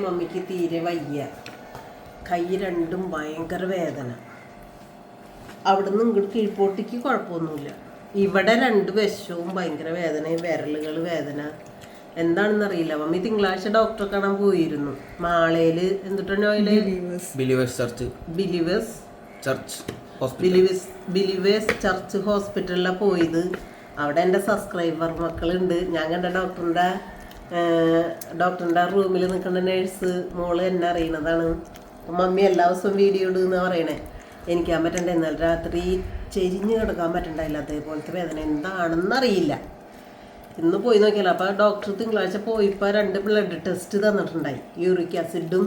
മമ്മിക്ക് തീരെ വയ്യ. കൈ രണ്ടും ഭയങ്കര വേദന. അവിടുന്ന് ഇങ്ങോട്ട് കീഴ്പോട്ടിക്ക് കുഴപ്പമൊന്നുമില്ല. ഇവിടെ രണ്ട് വശവും ഭയങ്കര വേദനയും വിരലുകൾ വേദന. എന്താണെന്ന് അറിയില്ല മമ്മി തിങ്കളാഴ്ച ഡോക്ടറെ കാണാൻ പോയിരുന്നു. മാളയിൽ എന്തിട്ടാണ് oil believers. Church. Believers. Church. Hospital. Believers believers church ഹോസ്പിറ്റലിലാണ് പോയത്. അവിടെ എന്റെ സബ്സ്ക്രൈബർ മക്കളുണ്ട്. ഞാൻ കണ്ട ഡോക്ടറിന്റെ ഡോക്ടറിന്റെ റൂമിൽ നിൽക്കുന്ന നേഴ്സ് മോൾ എന്നെ അറിയണതാണ്. മമ്മി എല്ലാ ദിവസവും വീഡിയോ ഇടുന്ന പറയണേ. എനിക്കാൻ പറ്റണ്ട. എന്നാൽ രാത്രി ചെരിഞ്ഞ് കിടക്കാൻ പറ്റണ്ടായില്ല. അതേപോലത്തെ വേദന. എന്താണെന്ന് അറിയില്ല ഇന്ന് പോയി നോക്കിയാലോ. അപ്പോൾ ഡോക്ടർ തിങ്കളാഴ്ച പോയിപ്പോൾ രണ്ട് ബ്ലഡ് ടെസ്റ്റ് തന്നിട്ടുണ്ടായി. യൂറിക് ആസിഡും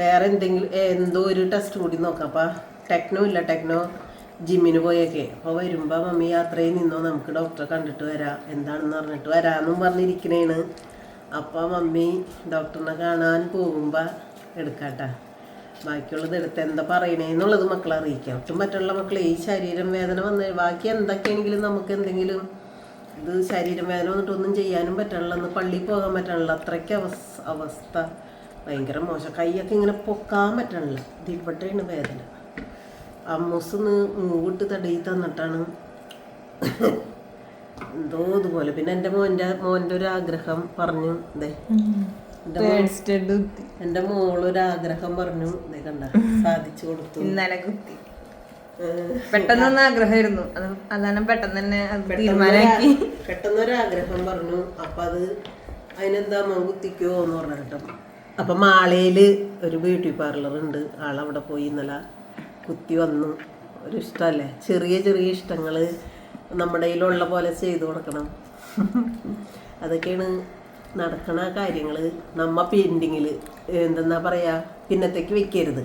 വേറെ എന്തെങ്കിലും എന്തോ ഒരു ടെസ്റ്റ് കൂടി നോക്കാം. അപ്പോൾ ടെക്നോ ഇല്ല. ടെക്നോ ജിമ്മിന് പോയൊക്കെ. അപ്പോൾ വരുമ്പോൾ മമ്മി യാത്രയിൽ നിന്നോ നമുക്ക് ഡോക്ടറെ കണ്ടിട്ട് വരാം. എന്താണെന്ന് പറഞ്ഞിട്ട് വരാമെന്നും പറഞ്ഞിരിക്കണേണ്. അപ്പോൾ മമ്മി ഡോക്ടറിനെ കാണാൻ പോകുമ്പോൾ എടുക്കാട്ടാ. ബാക്കിയുള്ളത് എടുത്ത് എന്താ പറയണേന്നുള്ളത് മക്കളെ അറിയിക്കാം. ഒട്ടും മറ്റുള്ള മക്കളെ. ഈ ശരീരം വേദന വന്ന് ബാക്കി എന്തൊക്കെയാണെങ്കിലും നമുക്ക് എന്തെങ്കിലും ഇത് ശരീരം വേദന വന്നിട്ട് ഒന്നും ചെയ്യാനും പറ്റണില്ല. എന്ന് പള്ളിയിൽ പോകാൻ പറ്റണില്ല. അത്രയ്ക്ക് അവസ് അവസ്ഥ. ഭയങ്കര മോശം. കൈയൊക്കെ ഇങ്ങനെ പൊക്കാൻ പറ്റണില്ല. ഇതിൽപ്പെട്ടാണ് വേദന. അമ്മൂസ് ഒന്ന് മൂവിട്ട് തടയി തന്നിട്ടാണ് എന്തോ ഇതുപോലെ. പിന്നെ എന്റെ മോന്റെ മോന്റെ ഒരു ആഗ്രഹം പറഞ്ഞു ദേ. എന്റെ മോളൊരു ആഗ്രഹം പറഞ്ഞു ദേ കണ്ട സാധിച്ചു കൊടുത്തു. ഇന്നലെ കുത്തി. പെട്ടെന്നൊന്നും ആഗ്രഹമായിരുന്നു. അത് അതാണ് പെട്ടെന്ന് തന്നെ തീരുമാനമാക്കി പെട്ടെന്നൊരു ആഗ്രഹം പറഞ്ഞു അപ്പൊ അത് അതിനെന്താ മോൻ കുത്തിക്കോ എന്ന് പറഞ്ഞു കേട്ടോ അപ്പൊ മാളയിൽ ഒരു ബ്യൂട്ടി പാർലർ ഉണ്ട്. ആളവിടെ പോയി ഇന്നലെ കുത്തി വന്നു. ഒരു ഇഷ്ടമല്ലേ ചെറിയ ചെറിയ ഇഷ്ടങ്ങൾ നമ്മുടെ പോലെ ചെയ്തു കൊടുക്കണം. അതൊക്കെയാണ് നടക്കണ കാര്യങ്ങൾ നമ്മ പെയിന്റിങ്ങിൽ എന്തെന്നാ പറയാ പിന്നത്തേക്ക് വെക്കരുത്.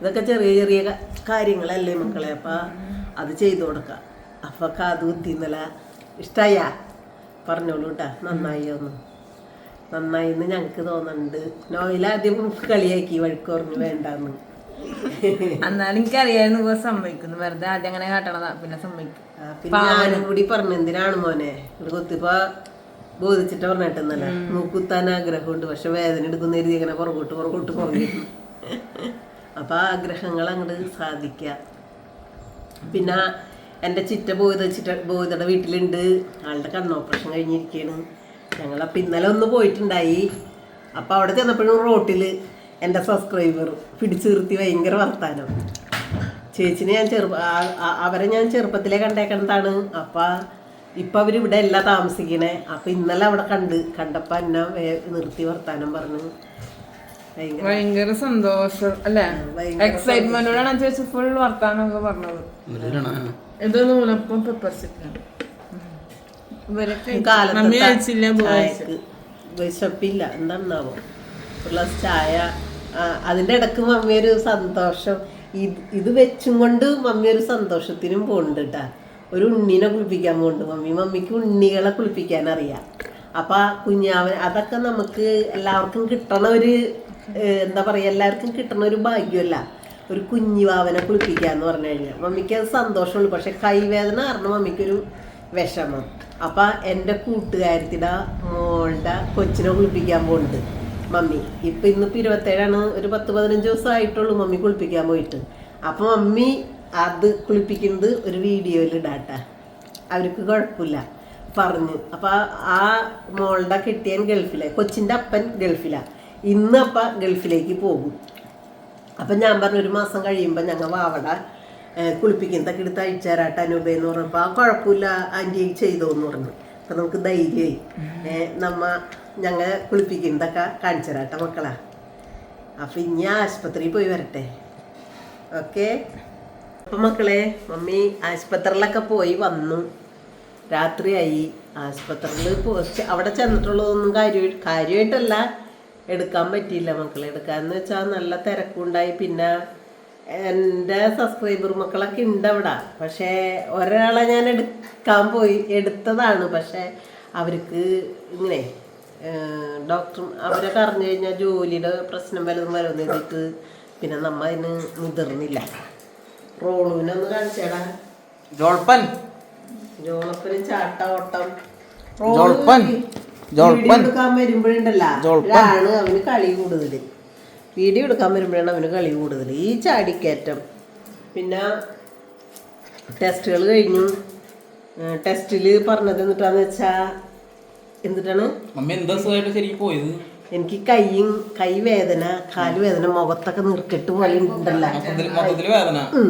ഇതൊക്കെ ചെറിയ ചെറിയ കാര്യങ്ങളല്ലേ മക്കളെ? അപ്പം അത് ചെയ്തു കൊടുക്കാം. അപ്പം കാത് കുത്തിന്നല ഇഷ്ടായ? പറഞ്ഞോളൂ കേട്ടാ നന്നായി ഒന്ന് നന്നായി എന്ന് ഞങ്ങൾക്ക് തോന്നുന്നുണ്ട്. നോയിലാദ്യം കളിയാക്കി വഴിക്കുറഞ്ഞു വേണ്ടാന്ന്. എന്നാലും എനിക്കറിയായിരുന്നു ഇപ്പൊ സമ്മതിക്കുന്നു. വെറുതെ ആദ്യം അങ്ങനെ കാട്ടണതാ. പിന്നെ സമ്മതിക്കും. പിന്നെ ഞാനും കൂടി പറഞ്ഞു എന്തിനാണ് മോനെ? ഇവിടെ കുത്തിപ്പോ ബോധിച്ചിട്ട് പറഞ്ഞിട്ടെന്നല്ല മൂക്കുത്താൻ ആഗ്രഹമുണ്ട്. പക്ഷെ വേദന എടുക്കുന്ന രീതി ഇങ്ങനെ പുറകോട്ട് പുറകോട്ട് പോകും അപ്പൊ ആഗ്രഹങ്ങൾ അങ്ങോട്ട് സാധിക്കുക പിന്നെ എന്റെ ചിറ്റ ബോധ ചിറ്റ ബോധയുടെ വീട്ടിലുണ്ട്. ആളുടെ കണ്ണ് ഓപ്പറേഷൻ കഴിഞ്ഞിരിക്കുകയാണ് ഞങ്ങളപ്പം ഇന്നലെ ഒന്ന് പോയിട്ടുണ്ടായി. അപ്പം അവിടെ ചെന്നപ്പോഴും റോട്ടിൽ എന്റെ സബ്സ്ക്രൈബർ പിടിച്ചു നിർത്തി ഭയങ്കര വർത്താനം. ചേച്ചിനെ ഞാൻ ചെറുപ്പ അവരെ ഞാൻ ചെറുപ്പത്തിലേ കണ്ടേക്കണതാണ്. അപ്പം ഇപ്പം അവരിവിടെ അല്ല താമസിക്കണേ. അപ്പം ഇന്നലെ അവിടെ കണ്ട് കണ്ടപ്പോൾ എന്നെ വേ- നിർത്തി വർത്താനം പറഞ്ഞു. ഭയങ്കര സന്തോഷം അല്ലേ? എക്സൈറ്റ്മെന്റോടാണ് ചേച്ചി ഫുൾ വർത്താനൊക്കെ പറഞ്ഞത്. ഇത് നൂലപ്പം പെപ്പർ ചിക്കൻ വിശപ്പില്ല. എന്താണെന്നാവോ? ഒരു ഗ്ലാസ് ചായ അതിന്റെ ഇടയ്ക്ക് മമ്മി ഒരു സന്തോഷം. ഇത് ഇത് വെച്ചും കൊണ്ട് മമ്മി ഒരു സന്തോഷത്തിനും പോകുന്നുണ്ട് കേട്ടാ ഒരു ഉണ്ണിനെ കുളിപ്പിക്കാൻ പോകുന്നുണ്ട് മമ്മി. മമ്മിക്ക് ഉണ്ണികളെ കുളിപ്പിക്കാൻ അറിയാം. അപ്പം കുഞ്ഞാവൻ അതൊക്കെ നമുക്ക് എല്ലാവർക്കും കിട്ടണ ഒരു എന്താ പറയുക എല്ലാവർക്കും കിട്ടണ ഒരു ഭാഗ്യമല്ല. ഒരു കുഞ്ഞുവാവനെ കുളിപ്പിക്കുക എന്ന് പറഞ്ഞു കഴിഞ്ഞാൽ. മമ്മിക്ക് അത് സന്തോഷമുള്ളൂ. പക്ഷെ കൈവേദന കാരണം മമ്മിക്കൊരു വിഷമം. അപ്പം എന്റെ കൂട്ടുകാരത്തിടെ മോളുടെ കൊച്ചിനെ കുളിപ്പിക്കാൻ പോകുന്നുണ്ട് മമ്മി. ഇപ്പം ഇന്നിപ്പോൾ ഇരുപത്തേഴാണ് ഒരു പത്ത് പതിനഞ്ച് ദിവസം ആയിട്ടുള്ളൂ മമ്മി കുളിപ്പിക്കാൻ പോയിട്ട്. അപ്പം മമ്മി അത് കുളിപ്പിക്കുന്നത് ഒരു വീഡിയോയിൽ ഇടാട്ട. അവർക്ക് കുഴപ്പമില്ല പറഞ്ഞു. അപ്പം ആ മോളുടെ കിട്ടിയൻ ഗൾഫിലെ കൊച്ചിന്റെ അപ്പൻ ഗൾഫിലാണ് ഇന്ന് അപ്പം ഗൾഫിലേക്ക് പോകും. അപ്പം ഞാൻ പറഞ്ഞു ഒരു മാസം കഴിയുമ്പോൾ ഞങ്ങൾ വാവട കുളിപ്പിക്കുന്നതൊക്കെ എടുത്ത് അയച്ചു തരാട്ടെ പറഞ്ഞപ്പോൾ ആ കുഴപ്പമില്ല ആന്റി ചെയ്തോന്ന് പറഞ്ഞു. അപ്പം നമുക്ക് ധൈര്യമായി. നമ്മ ഞങ്ങൾ കുളിപ്പിക്കുന്നതൊക്കെ കാണിച്ചു തരാട്ടെ മക്കളാ. അപ്പം ഇനി ആശുപത്രിയിൽ പോയി വരട്ടെ. ഓക്കെ? അപ്പം മക്കളെ മമ്മി ആശുപത്രിയിലൊക്കെ പോയി വന്നു. രാത്രിയായി. ആശുപത്രിയിൽ അവിടെ ചെന്നിട്ടുള്ളതൊന്നും കാര്യ കാര്യമായിട്ടല്ല. എടുക്കാൻ പറ്റിയില്ല മക്കളെ. എടുക്കാന്ന് വെച്ചാൽ നല്ല തിരക്കുണ്ടായി. പിന്നെ എന്റെ സബ്സ്ക്രൈബർ മക്കളൊക്കെ ഉണ്ട് അവിടെ. പക്ഷേ ഒരാളെ ഞാൻ എടുക്കാൻ പോയി എടുത്തതാണ്. പക്ഷേ അവർക്ക് ഇങ്ങനെ ഡോക്ടർ അവരൊക്കെ അറിഞ്ഞു കഴിഞ്ഞാൽ ജോലിയുടെ പ്രശ്നം വല്ലതും വരുമെന്ന് എഴുതിയിട്ട് പിന്നെ നമ്മ അതിന് മുതിർന്നില്ല. റോളൂനൊന്ന് കാണിച്ചേടാ. ജോൾപ്പൻ. ജോളപ്പന് ചാട്ട ഓട്ടം. ജോൾപ്പൻ. എടുക്കാൻ വരുമ്പോഴുണ്ടല്ല. ഒരാണ് അവന് കളി കൂടുതൽ വീഡിയോ എടുക്കാൻ വരുമ്പോഴാണ് അവന് കളി കൂടുതൽ ഈ ചാടിക്കയറ്റം. പിന്നെ ടെസ്റ്റുകൾ കഴിഞ്ഞു. ടെസ്റ്റിൽ പറഞ്ഞത് എന്നിട്ടാന്ന് വെച്ചാ എന്നിട്ടാണ് മമ്മി എന്താ സുഖമായിട്ട് ശരിക്കും പോയത്? എനിക്ക് കൈയും കൈ വേദന കാൽ വേദന മുഖത്തൊക്കെ നിർക്കിട്ട് പോലെ ഉണ്ടല്ലോ. മൊത്തത്തിൽ മൊത്തത്തിൽ വേദന? ഉം.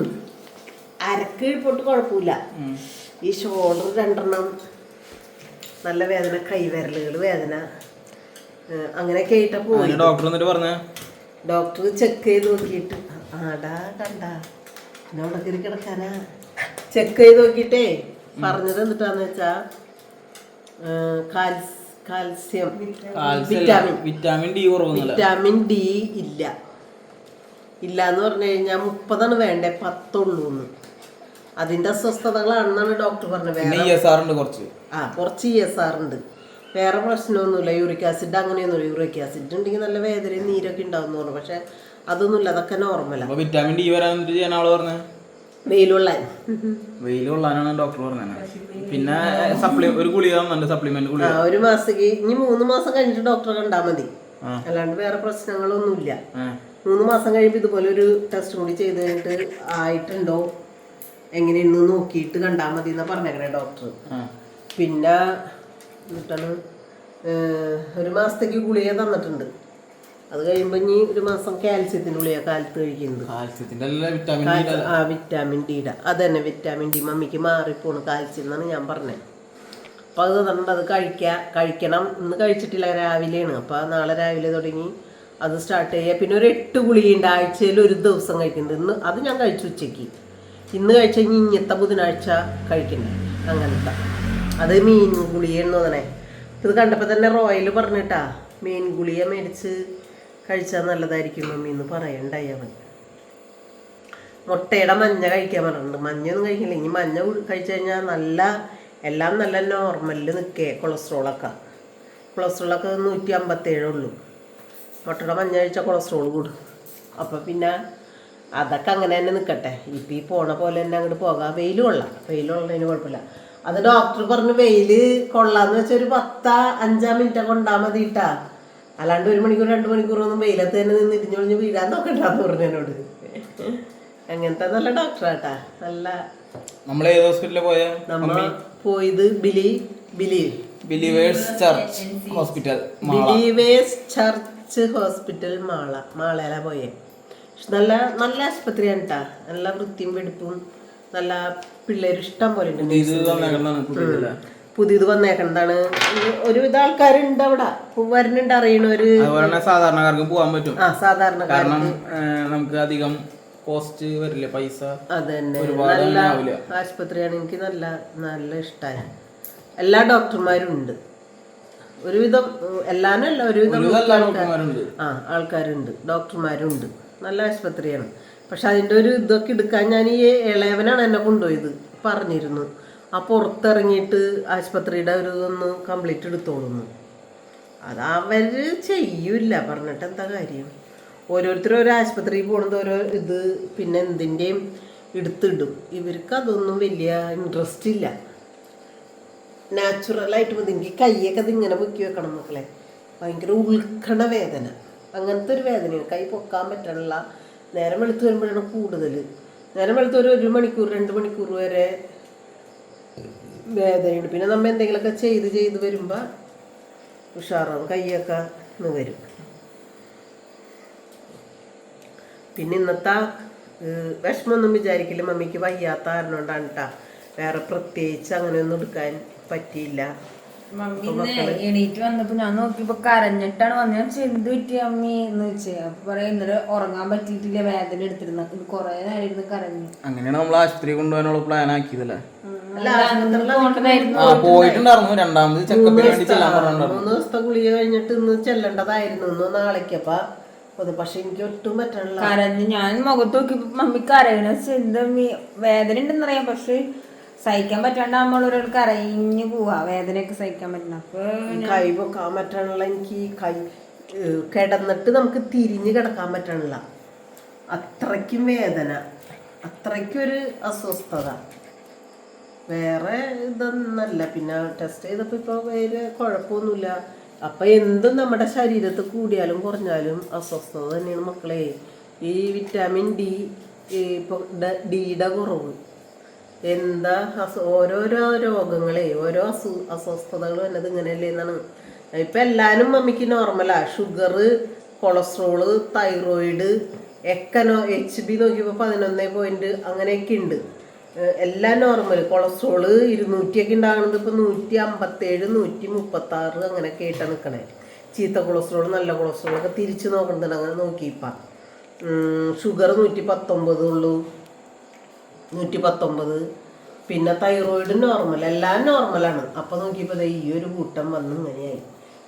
അരക്ക് പോട്ട് കുഴപ്പമില്ല. ഈ ഷോൾഡർ രണ്ടെണ്ണം നല്ല വേദന കൈവിരലുകൾ വേദന അങ്ങനെ അങ്ങനെയൊക്കെ ആയിട്ടാ പോയി ഡോക്ടർ എന്നിട്ട് പറഞ്ഞ. ഡോക്ടർ ചെക്ക് ചെയ്ത് നോക്കിയിട്ട് ആടാ കണ്ട പിന്നെ കയറി കിടക്കാനാ. ചെക്ക് ചെയ്ത് നോക്കിയിട്ടേ പറഞ്ഞത് എന്നിട്ടാന്ന് വെച്ചാ calcium. Vitamin. Vitamin D vitamin D ഇല്ല. ഇല്ല എന്ന് പറഞ്ഞു കഴിഞ്ഞാൽ മുപ്പതാണ് വേണ്ടേ? പത്തുള്ളൂ അതിന്റെ അസ്വസ്ഥതകളാണെന്നാണ് ഡോക്ടർ പറഞ്ഞത്. കുറച്ച്. ആ കുറച്ച് ഇ എസ് ആർ ഉണ്ട്. വേറെ പ്രശ്നമൊന്നുമില്ല. യൂറിക് ആസിഡ് അങ്ങനെയൊന്നുമില്ല. യൂറിക് ആസിഡ് ഉണ്ടെങ്കിൽ നല്ല വേദനയും നീരൊക്കെ ഉണ്ടാവും എന്ന് പറഞ്ഞു. പക്ഷെ അതൊന്നുമില്ല. അതൊക്കെ നോർമലാണ് വിറ്റാമിൻ ഡി വരാൻ എന്നിട്ട് ചെയ്യാൻ ആൾ പറഞ്ഞ വെയിലുള്ള വെയിൽ കൊള്ളാനാണ് ഡോക്ടർ പറഞ്ഞത്. പിന്നെ സപ്ലി ഒരു ഗുളിക തന്നുണ്ട് സപ്ലിമെന്റ് ഗുളിക. ഒരു മാസത്തേക്ക് ഇനി മൂന്ന് മാസം കഴിഞ്ഞിട്ട് ഡോക്ടറെ കണ്ടാൽ മതി. അല്ലാണ്ട് വേറെ പ്രശ്നങ്ങളൊന്നുമില്ല. മൂന്ന് മാസം കഴിയുമ്പോൾ ഇതുപോലെ ഒരു ടെസ്റ്റ് കൂടി ചെയ്ത് കഴിഞ്ഞിട്ട് ആയിട്ടുണ്ടോ? എങ്ങനെയെന്ന് നോക്കിയിട്ട് കണ്ടാൽ മതി എന്നാ പറഞ്ഞേക്കണേ ഡോക്ടർ പിന്നെ എന്നിട്ടാണ് ഒരു മാസത്തേക്ക് ഗുളിക തന്നിട്ടുണ്ട്. അത് കഴിയുമ്പോൾ ഇനി ഒരു മാസം കാൽസ്യത്തിന്റെ ഗുളിക കാലത്ത് കഴിക്കുന്നത്. കാൽസ്യത്തിന്റെ അല്ല വിറ്റാമിൻ ആ വിറ്റാമിൻ ഡിയുടെ അത് തന്നെ വിറ്റാമിൻ ഡി മമ്മിക്ക് മാറിപ്പോണ് കാൽസ്യം എന്നാണ് ഞാൻ പറഞ്ഞത് അപ്പോൾ അത് തന്നിട്ട് അത് കഴിക്കുക കഴിക്കണം ഇന്ന് കഴിച്ചിട്ടില്ല രാവിലെയാണ്. അപ്പോൾ നാളെ രാവിലെ തുടങ്ങി അത് സ്റ്റാർട്ട് ചെയ്യുക പിന്നെ ഒരു എട്ട് ഗുളികയുണ്ട് ആഴ്ചയിൽ ഒരു ദിവസം കഴിക്കുന്നത്. ഇന്ന് അത് ഞാൻ കഴിച്ചു ഉച്ചയ്ക്ക്. ഇന്ന് കഴിച്ച കഴിഞ്ഞ് ഇങ്ങനത്തെ ബുധനാഴ്ച കഴിക്കണ്ടേ അങ്ങനത്തെ. അത് മീൻ ഗുളിയെന്ന് തോന്നണേ. ഇത് കണ്ടപ്പോൾ തന്നെ റോയൽ പറഞ്ഞിട്ടാ മീൻ ഗുളിയ മേടിച്ച് കഴിച്ചാൽ നല്ലതായിരിക്കും മമ്മി എന്ന് പറയണ്ടായി അവൻ. മുട്ടയുടെ മഞ്ഞ കഴിക്കാൻ പറഞ്ഞിട്ടുണ്ട്. മഞ്ഞൊന്നും കഴിക്കില്ല. ഇനി മഞ്ഞ കഴിച്ചു കഴിഞ്ഞാൽ നല്ല എല്ലാം നല്ല നോർമലിൽ നിൽക്കേ കൊളസ്ട്രോളൊക്കെ കൊളസ്ട്രോളൊക്കെ നൂറ്റി അമ്പത്തേഴേ ഉള്ളൂ. മുട്ടയുടെ മഞ്ഞ കഴിച്ചാൽ കൊളസ്ട്രോൾ കൂടും. അപ്പോൾ പിന്നെ അതൊക്കെ അങ്ങനെ തന്നെ നിൽക്കട്ടെ ഇപ്പം ഈ പോണ പോലെ തന്നെ അങ്ങോട്ട് പോകാം. വെയിൽ കൊള്ളാം. വെയിൽ കൊള്ളതിന് കുഴപ്പമില്ല അത് ഡോക്ടർ പറഞ്ഞു വെയിൽ കൊള്ളാന്ന് വെച്ചാൽ ഒരു പത്താ അഞ്ചാം മിനിറ്റ് കൊണ്ടാൽ മതി ഇട്ടാ അല്ലാണ്ട് ഒരു മണിക്കൂർ രണ്ട് മണിക്കൂറൊന്നും വെയിലത്ത് തന്നെ നിന്ന് ഇടിഞ്ഞു പൊളിഞ്ഞ് വീഴാൻ നോക്കണ്ടെന്ന് പറഞ്ഞു എന്നോട്. അങ്ങനത്തെ നല്ല ഡോക്ടറാട്ടാ നല്ല നമ്മൾ ഏത് ഹോസ്പിറ്റലിൽ പോയ? നമ്മ പോയത് ബിലി ബിലി. Believers church hospital believers church hospital Mala. മാളയില പോയേ. നല്ല നല്ല ആശുപത്രിയാണ് കേട്ടാ നല്ല വൃത്തിയും വെടുപ്പും നല്ല പിള്ളേർ ഇഷ്ടം പോലെ ഉണ്ട്. പുതിയത് വന്നേക്കണതാണ് ഒരുവിധ ആൾക്കാരുണ്ട് അവിടെ. വരുന്നുണ്ട് അറിയണവര് അതുപോലെ സാധാരണക്കാർക്ക് പോകാൻ പറ്റും. ആ സാധാരണ കാരണം നമുക്ക് അധികം കോസ്റ്റ് വരില്ല. പൈസ അതന്നെ. തന്നെ നല്ല ആശുപത്രിയാണ്. എനിക്ക് നല്ല നല്ല ഇഷ്ടമായി എല്ലാ ഡോക്ടർമാരും ഉണ്ട് ഒരുവിധം എല്ലാനും അല്ല ഒരുവിധം ആ ആൾക്കാരുണ്ട്. ഡോക്ടർമാരുണ്ട്. നല്ല ആശുപത്രിയാണ്. പക്ഷെ അതിന്റെ ഒരു ഇതൊക്കെ എടുക്കാൻ ഞാൻ ഈ ഇളയവനാണ് എന്നെ കൊണ്ടുപോയത്. പറഞ്ഞിരുന്നു. ആ പുറത്തിറങ്ങിയിട്ട് ആശുപത്രിയുടെ ഒരു ഒന്ന് കംപ്ലീറ്റ് എടുത്തോളുന്നു. അത് അവർ ചെയ്യൂല പറഞ്ഞിട്ട് എന്താ കാര്യം? ഓരോരുത്തരും ഓരോ ആശുപത്രിയിൽ പോകുന്നത് ഓരോ ഇത് പിന്നെ എന്തിന്റെയും എടുത്തിടും. ഇവർക്ക് അതൊന്നും വലിയ ഇൻട്രസ്റ്റ് ഇല്ല. നാച്ചുറലായിട്ട് എനിക്ക് കൈയൊക്കെ ഇങ്ങനെ പൊക്കി വെക്കണം മക്കളെ. ഭയങ്കര ഉൾക്കണ വേദന. അങ്ങനത്തെ ഒരു വേദനയാണ്. കൈ പൊക്കാൻ പറ്റണില്ല നേരം വെളുത്ത് വരുമ്പോഴാണ് കൂടുതൽ നേരം വെളുത്ത് ഒരു ഒരു മണിക്കൂർ രണ്ട് മണിക്കൂർ വരെ വേദനയുണ്ട്. പിന്നെ നമ്മൾ എന്തെങ്കിലുമൊക്കെ ചെയ്ത് ചെയ്ത് വരുമ്പോൾ ഉഷാറാവും. കൈയൊക്കെ ഒന്ന് വരും. പിന്നെ ഇന്നത്തെ വിഷമമൊന്നും വിചാരിക്കില്ല. മമ്മിക്ക് വയ്യാത്ത കാരണം കൊണ്ടാണ് കേട്ടാ വേറെ പ്രത്യേകിച്ച് അങ്ങനെയൊന്നും എടുക്കാൻ പറ്റിയില്ല. എണീറ്റ് വന്നപ്പോ ഞാൻ നോക്കിയപ്പോ കരഞ്ഞിട്ടാണ് വന്നത്. ഞാൻ എന്ത് പറ്റി അമ്മി? എന്ന് വെച്ചേ അപ്പൊ പറയാ ഇന്നലെ ഉറങ്ങാൻ പറ്റിയിട്ടില്ല. വേദന എടുത്തിരുന്ന. കൊറേ നേരം ഇരുന്ന് കരഞ്ഞു. അങ്ങനെയാണ് നമ്മൾ ആശുപത്രി കൊണ്ടുപോകാനുള്ള പ്ലാൻ ആക്കിയതല്ലേ പോയിട്ടുണ്ടായിരുന്നു. രണ്ടാമത് ചെക്കപ്പിന് വേണ്ടി ചെല്ലാൻ പറഞ്ഞിട്ടുണ്ടായിരുന്നു. മൂന്ന് ദിവസത്തെ ഗുളിക കഴിഞ്ഞിട്ട് ഇന്ന് ചെല്ലേണ്ടതായിരുന്നു. ഇന്ന് പക്ഷെ എനിക്ക് ഒട്ടും പറ്റണില്ല. കരഞ്ഞു ഞാൻ മുഖത്ത് നോക്കിയപ്പോ മമ്മി കരയണ എന്താ വേദന ഉണ്ടെന്നറിയാം പക്ഷെ സഹിക്കാൻ പറ്റാണ്ട് നമ്മൾ ഒരാൾ കരഞ്ഞു പോവാ. വേദനയൊക്കെ സഹിക്കാൻ പറ്റണം. അപ്പൊ കൈ പൊക്കാൻ പറ്റണില്ല. എനിക്ക് കൈ കിടന്നിട്ട് നമുക്ക് തിരിഞ്ഞ് കിടക്കാൻ പറ്റണില്ല. അത്രയ്ക്കും വേദന. അത്രയ്ക്കും ഒരു അസ്വസ്ഥത. വേറെ ഇതൊന്നല്ല. പിന്നെ ടെസ്റ്റ് ചെയ്തപ്പോൾ ഇപ്പോൾ വേറെ കുഴപ്പമൊന്നുമില്ല. അപ്പം എന്തും നമ്മുടെ ശരീരത്ത് കൂടിയാലും കുറഞ്ഞാലും അസ്വസ്ഥത തന്നെയാണ് മക്കളെ. ഈ വിറ്റാമിൻ ഡി ഇപ്പോൾ ഡിയുടെ കുറവ്. എന്താ അസു ഓരോരോ രോഗങ്ങളെ ഓരോ അസു അസ്വസ്ഥതകൾ വന്നത് ഇങ്ങനെയല്ലേ എന്നാണ്. ഇപ്പം എല്ലാവരും മമ്മിക്ക് നോർമലാണ് ഷുഗർ കൊളസ്ട്രോൾ തൈറോയിഡ് എക്കനോ എച്ച് ബി നോക്കിയപ്പോൾ പതിനൊന്ന് പോയിന്റ് അങ്ങനെയൊക്കെ ഉണ്ട്. എല്ലാം നോർമൽ കൊളസ്ട്രോൾ ഇരുന്നൂറ്റിയൊക്കെ ഉണ്ടാകുന്നത് ഇപ്പോൾ നൂറ്റി അമ്പത്തേഴ് നൂറ്റി മുപ്പത്തി ആറ് അങ്ങനെയൊക്കെ ആയിട്ടാണ് നിൽക്കണേ ചീത്ത കൊളസ്ട്രോൾ നല്ല കൊളസ്ട്രോൾ ഒക്കെ തിരിച്ച് നോക്കണമെന്നുണ്ട് അങ്ങനെ നോക്കിയിപ്പം. ഷുഗർ നൂറ്റി പത്തൊമ്പത് ഉള്ളൂ. നൂറ്റി പത്തൊമ്പത് പിന്നെ തൈറോയിഡ് നോർമൽ എല്ലാം നോർമലാണ് അപ്പോൾ നോക്കിയപ്പോൾ ഈ ഒരു കൂട്ടം വന്ന് ഇങ്ങനെയായി.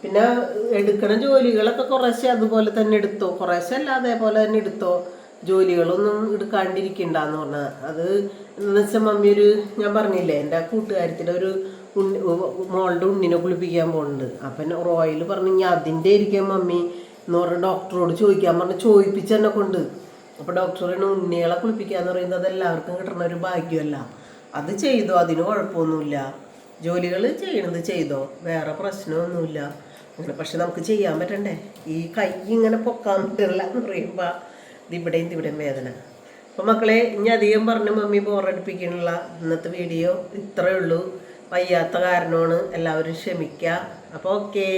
പിന്നെ എടുക്കണ ജോലികളൊക്കെ കുറേശ്ശെ അതുപോലെ തന്നെ എടുത്തോ? കുറേശ്ശെ അല്ല അതേപോലെ തന്നെ എടുത്തോ? ജോലികളൊന്നും എടുക്കാണ്ടിരിക്കണ്ടെന്ന് പറഞ്ഞാൽ അത് എന്ന് വെച്ചാൽ മമ്മി ഒരു ഞാൻ പറഞ്ഞില്ലേ എന്റെ കൂട്ടുകാരത്തിന്റെ ഒരു ഉണ്ണി മോളുടെ ഉണ്ണിനെ കുളിപ്പിക്കാൻ പോകുന്നുണ്ട് അപ്പം റോയൽ പറഞ്ഞു ഇനി അതിന്റെ ഇരിക്കാൻ മമ്മി. എന്ന് പറഞ്ഞ ഡോക്ടറോട് ചോദിക്കാൻ പറഞ്ഞു ചോദിപ്പിച്ച് എന്നെ കൊണ്ട്. അപ്പോൾ ഡോക്ടർ പറയുന്നു ഉണ്ണികളെ കുളിപ്പിക്കാന്ന് പറയുന്നത് അതെല്ലാവർക്കും കിട്ടുന്ന ഒരു ഭാഗ്യമല്ല. അത് ചെയ്തോ അതിന് കുഴപ്പമൊന്നുമില്ല. ജോലികൾ ചെയ്യണത് ചെയ്തോ വേറെ പ്രശ്നമൊന്നുമില്ല. അങ്ങനെ പക്ഷെ നമുക്ക് ചെയ്യാൻ പറ്റണ്ടേ? ഈ കൈ ഇങ്ങനെ പൊക്കാൻ പറ്റില്ല എന്ന് പറയുമ്പോൾ ഇതിവിടെയും ഇവിടെയും വേദന. അപ്പോൾ മക്കളെ ഇനി അധികം പറഞ്ഞ് മമ്മി ബോറടിപ്പിക്കാനുള്ള ഇന്നത്തെ വീഡിയോ ഇത്രയേ ഉള്ളൂ. വയ്യാത്ത കാരണമാണ് എല്ലാവരും ക്ഷമിക്കുക അപ്പോൾ ഓക്കേ.